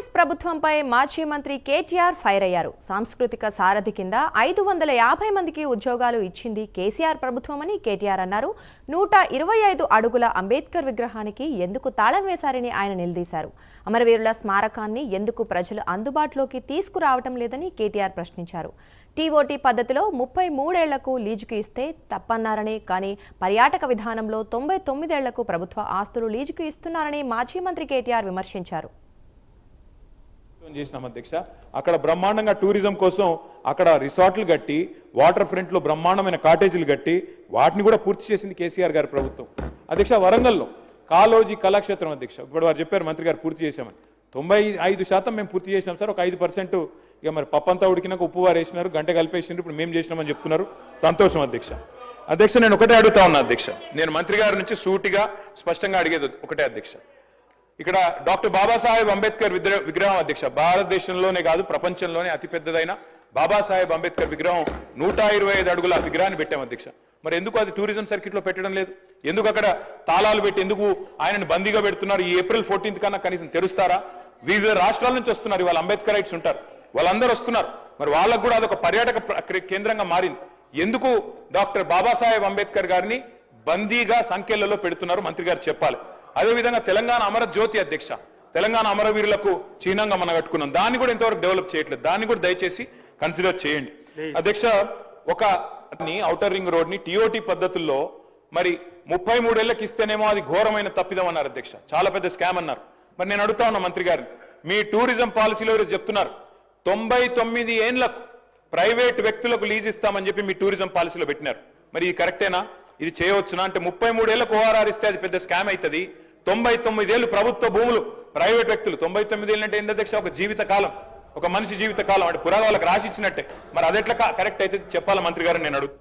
కాంగ్రెస్ ప్రభుత్వంపై మాజీ మంత్రి కేటీఆర్ ఫైర్ అయ్యారు. సాంస్కృతిక సారథి కింద ఐదు వందల యాభై మందికి ఉద్యోగాలు ఇచ్చింది కేసీఆర్ ప్రభుత్వమని కేటీఆర్ అన్నారు. నూట ఇరవై ఐదు అడుగుల అంబేద్కర్ విగ్రహానికి ఎందుకు తాళం వేశారని ఆయన నిలదీశారు. అమరవీరుల స్మారకాన్ని ఎందుకు ప్రజలు అందుబాటులోకి తీసుకురావటం లేదని కేటీఆర్ ప్రశ్నించారు. టీఓటీ పద్ధతిలో ముప్పై మూడేళ్ళకు లీజుకు ఇస్తే తప్పన్నారని కానీ పర్యాటక విధానంలో తొంభై తొమ్మిదేళ్ళకు ప్రభుత్వ ఆస్తులు లీజుకు ఇస్తున్నారని మాజీ మంత్రి కేటీఆర్ విమర్శించారు. చేసినాం అధ్యక్ష. అక్కడ బ్రహ్మాండంగా టూరిజం కోసం అక్కడ రిసార్ట్లు కట్టి వాటర్ ఫ్రంట్లో బ్రహ్మాండమైన కాటేజీలు కట్టి వాటిని కూడా పూర్తి చేసింది కేసీఆర్ గారి ప్రభుత్వం. అధ్యక్ష వరంగల్లో కాలోజీ కళాక్షేత్రం అధ్యక్ష. ఇప్పుడు వారు చెప్పారు మంత్రి గారు పూర్తి చేశామని. తొంభై ఐదు శాతం మేము పూర్తి చేసినాం సార్. ఒక ఐదు పర్సెంట్ ఇక మరి పప్పంతా ఉడికినాక ఉప్పు వారు వేసినారు గంట కలిపేసినారు ఇప్పుడు మేము చేసినామని చెప్తున్నారు. సంతోషం అధ్యక్ష. అధ్యక్ష నేను ఒకటే అడుగుతా ఉన్నా అధ్యక్ష. నేను మంత్రి గారి నుంచి సూటిగా స్పష్టంగా అడిగేది ఒకటే అధ్యక్ష. ఇక్కడ డాక్టర్ బాబాసాహెబ్ అంబేద్కర్ విగ్ర- విగ్రహం అధ్యక్ష. భారతదేశంలోనే కాదు ప్రపంచంలోనే అతిపెద్దదైన బాబాసాహెబ్ అంబేద్కర్ విగ్రహం నూట ఇరవై ఐదు అడుగుల విగ్రహాన్ని పెట్టాం అధ్యక్ష. మరి ఎందుకు అది టూరిజం సర్కిట్లో పెట్టడం లేదు? ఎందుకు అక్కడ తాళాలు పెట్టి ఎందుకు ఆయనను బందీగా పెడుతున్నారు? ఈ ఏప్రిల్ ఫోర్టీన్త్ కన్నా కనీసం తెరుస్తారా? వివిధ రాష్ట్రాల నుంచి వస్తున్నారు వాళ్ళు అంబేద్కర్ రైట్స్ ఉంటారు. వాళ్ళందరూ వస్తున్నారు. మరి వాళ్ళకు కూడా అదొక పర్యాటక ప్ర- కేంద్రంగా మారింది. ఎందుకు డాక్టర్ బాబాసాహెబ్ అంబేద్కర్ గారిని బందీగా సంఖ్యలలో పెడుతున్నారు? మంత్రి గారు చెప్పాలి. అదేవిధంగా తెలంగాణ అమర జ్యోతి అధ్యక్ష తెలంగాణ అమరవీరులకు చిహ్నంగా మనం కట్టుకున్నాం. దాన్ని కూడా ఇంతవరకు డెవలప్ చేయట్లేదు. దాన్ని కూడా దయచేసి కన్సిడర్ చేయండి. అధ్యక్ష ఒక ఔటర్ రింగ్ రోడ్ని టిఓటి పద్ధతుల్లో మరి ముప్పై మూడేళ్ళకు ఇస్తేనేమో అది ఘోరమైన తప్పిదం అన్నారు అధ్యక్ష. చాలా పెద్ద స్కామ్ అన్నారు. మరి నేను అడుగుతా ఉన్నా మంత్రి గారిని. మీ టూరిజం పాలసీలో ఈరోజు చెప్తున్నారు. తొంభై తొమ్మిది ఏండ్లకు ప్రైవేట్ వ్యక్తులకు లీజ్ ఇస్తామని చెప్పి మీ టూరిజం పాలసీలో పెట్టినారు. మరి ఇది కరెక్టేనా ఇది చేయవచ్చునా అంటే ముప్పై మూడేళ్ళకు ఓఆర్ఆర్ ఇస్తే అది పెద్ద స్కామ్ అవుతుంది తొంభై తొమ్మిదేళ్ళు ప్రభుత్వ భూములు ప్రైవేట్ వ్యక్తులు. తొంభై తొమ్మిదేళ్ళు అంటే ఏంటి అధ్యక్ష ఒక జీవిత కాలం ఒక మనిషి జీవిత కాలం. అంటే పురాగా వాళ్ళకి రాసి ఇచ్చినట్టే మరి అదెట్లా కరెక్ట్ అయితే చెప్పాలి మంత్రి గారు? నేను అడుగు.